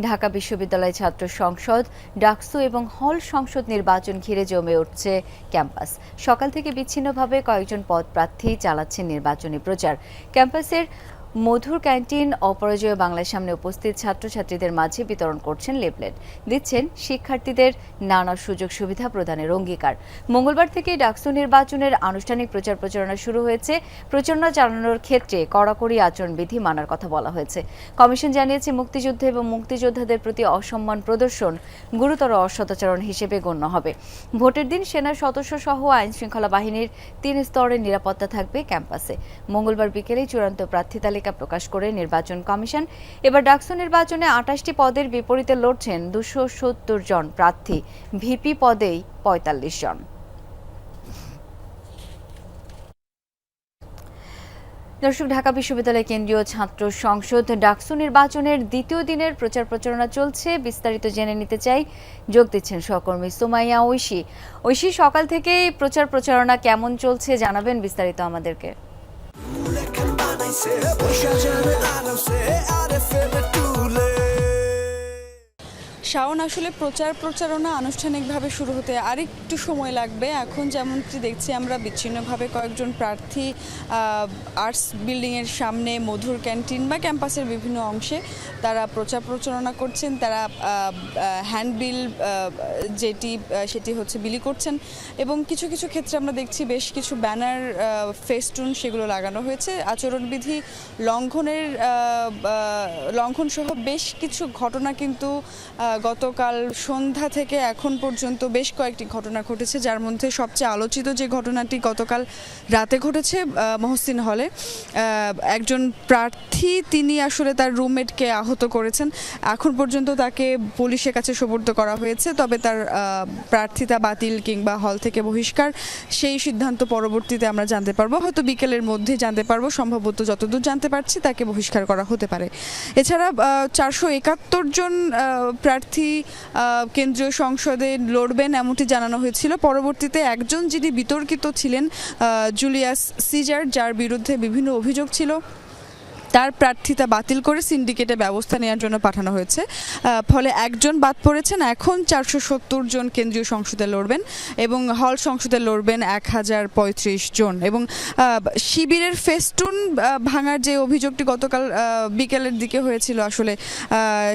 ঢাকা বিশ্ববিদ্যালয় ছাত্র সংসদ, ডাকসু এবং হল সংসদ নির্বাচন ঘিরে জমে উঠছে ক্যাম্পাস। সকাল থেকে বিচ্ছিন্নভাবে কয়েকজন পদ প্রার্থী চালাচ্ছেন নির্বাচনী প্রচার। ক্যাম্পাসের মধুর ক্যান্টিন, অপরাজয় বাংলার সামনে উপস্থিত ছাত্রছাত্রীদের মাঝে বিতরণ করছেন লেফলেট দিচ্ছেন শিক্ষার্থীদের নানা সুযোগ সুবিধা প্রদানের অঙ্গীকার। মঙ্গলবার থেকে ডাকসু নির্বাচনের আনুষ্ঠানিক প্রচার প্রচারণা শুরু হয়েছে। প্রচারণা চালানোর ক্ষেত্রে কড়াকড়ি আচরণবিধি মানার কথা বলা হয়েছে। কমিশন জানিয়েছে, মুক্তিযুদ্ধ এবং মুক্তিযোদ্ধাদের প্রতি অসম্মান প্রদর্শন গুরুতর অসদাচরণ হিসেবে গণ্য হবে। ভোটের দিন সেনা সদস্য সহ আইন শৃঙ্খলা বাহিনীর তিন স্তরের নিরাপত্তা থাকবে ক্যাম্পাসে। মঙ্গলবার বিকেলে চূড়ান্ত প্রার্থী তালিকা প্রকাশ করে নির্বাচন কমিশন। এবার ডাকসু নির্বাচনে আঠাশটি পদের বিপরীতে লড়ছেন দুশো সত্তর জন প্রার্থী। ভিপি পদেই পঁয়তাল্লিশ জন। দর্শক, ঢাকা বিশ্ববিদ্যালয় কেন্দ্রীয় ছাত্র সংসদ ডাকসু নির্বাচনের দ্বিতীয় দিনের প্রচার প্রচারণা চলছে। বিস্তারিত জেনে নিতে চাই যোগ দিচ্ছেন সহকর্মী সুমাইয়া ঐশী। ঐশী, সকাল থেকেই প্রচার প্রচারণা কেমন চলছে জানাবেন বিস্তারিত আমাদেরকে। आराम से खुश जाने आराम से आराम শাওন আসলে প্রচার প্রচারণা আনুষ্ঠানিকভাবে শুরু হতে আরেকটু সময় লাগবে। এখন যেমনটি দেখছি আমরা বিচ্ছিন্নভাবে কয়েকজন প্রার্থী আর্টস বিল্ডিংয়ের সামনে মধুর ক্যান্টিন বা ক্যাম্পাসের বিভিন্ন অংশে তারা প্রচার প্রচারণা করছেন। তারা হ্যান্ডবিল যেটি সেটি হচ্ছে বিলি করছেন এবং কিছু কিছু ক্ষেত্রে আমরা দেখছি বেশ কিছু ব্যানার ফেস্টুন সেগুলো লাগানো হয়েছে। আচরণবিধি লঙ্ঘনের লঙ্ঘন সহ বেশ কিছু ঘটনা কিন্তু গতকাল সন্ধ্যা থেকে এখন পর্যন্ত বেশ কয়েকটি ঘটনা ঘটেছে যার মধ্যে সবচেয়ে আলোচিত যে ঘটনাটি গতকাল রাতে ঘটেছে মহসিন হলে। একজন প্রার্থী তিনি আসলে তার রুমমেটকে আহত করেছেন। এখন পর্যন্ত তাকে পুলিশের কাছে সোপর্দ করা হয়েছে তবে তার প্রার্থিতা বাতিল কিংবা হল থেকে বহিষ্কার সেই সিদ্ধান্ত পরবর্তীতে আমরা জানতে পারব। হয়তো বিকেলের মধ্যে জানতে পারব সম্ভবত যতদূর জানতে পারছি তাকে বহিষ্কার করা হতে পারে। এছাড়া চারশো একাত্তর জন আহ, প্রার্থী কেন্দ্রীয় সংসদে লড়বেন এমনটি জানানো হয়েছিল। পরবর্তীতে একজন যিনি বিতর্কিত ছিলেন জুলিয়াস সিজার, যার বিরুদ্ধে বিভিন্ন অভিযোগ ছিল। তার প্রার্থিতা বাতিল করে সিন্ডিকেটে ব্যবস্থা নেওয়ার জন্য পাঠানো হয়েছে। ফলে একজন বাদ পড়েছেন, এখন চারশো সত্তর জন কেন্দ্রীয় সংসদে লড়বেন এবং হল সংসদে লড়বেন এক হাজার পঁয়ত্রিশ জন। এবং শিবিরের ফেস্টুন ভাঙার যে অভিযোগটি গতকাল বিকেলের দিকে হয়েছিল আসলে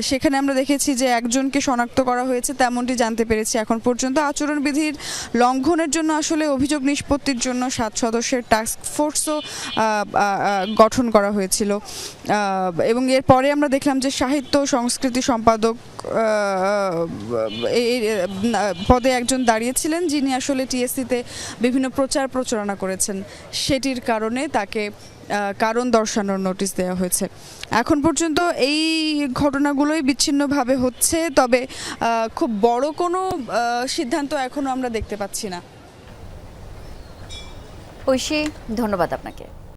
সেখানে আমরা দেখেছি যে একজনকে শনাক্ত করা হয়েছে, তেমনটি জানতে পেরেছি এখন পর্যন্ত। আচরণবিধির লঙ্ঘনের জন্য আসলে অভিযোগ নিষ্পত্তির জন্য সাত সদস্যের টাস্ক ফোর্সও গঠন করা হয়েছিল। এবং এরপরে আমরা দেখলাম যে সাহিত্য, সংস্কৃতি সম্পাদক পদে একজন দাঁড়িয়েছিলেন যিনি আসলে টিএসসিতে বিভিন্ন প্রচার প্রচারণা করেছেন। সেটির কারণে তাকে কারণ দর্শানোর নোটিশ দেওয়া হয়েছে। এখন পর্যন্ত এই ঘটনাগুলোই বিচ্ছিন্নভাবে হচ্ছে, তবে খুব বড় কোনো সিদ্ধান্ত এখনও আমরা দেখতে পাচ্ছি না। ঐশী, ধন্যবাদ আপনাকে।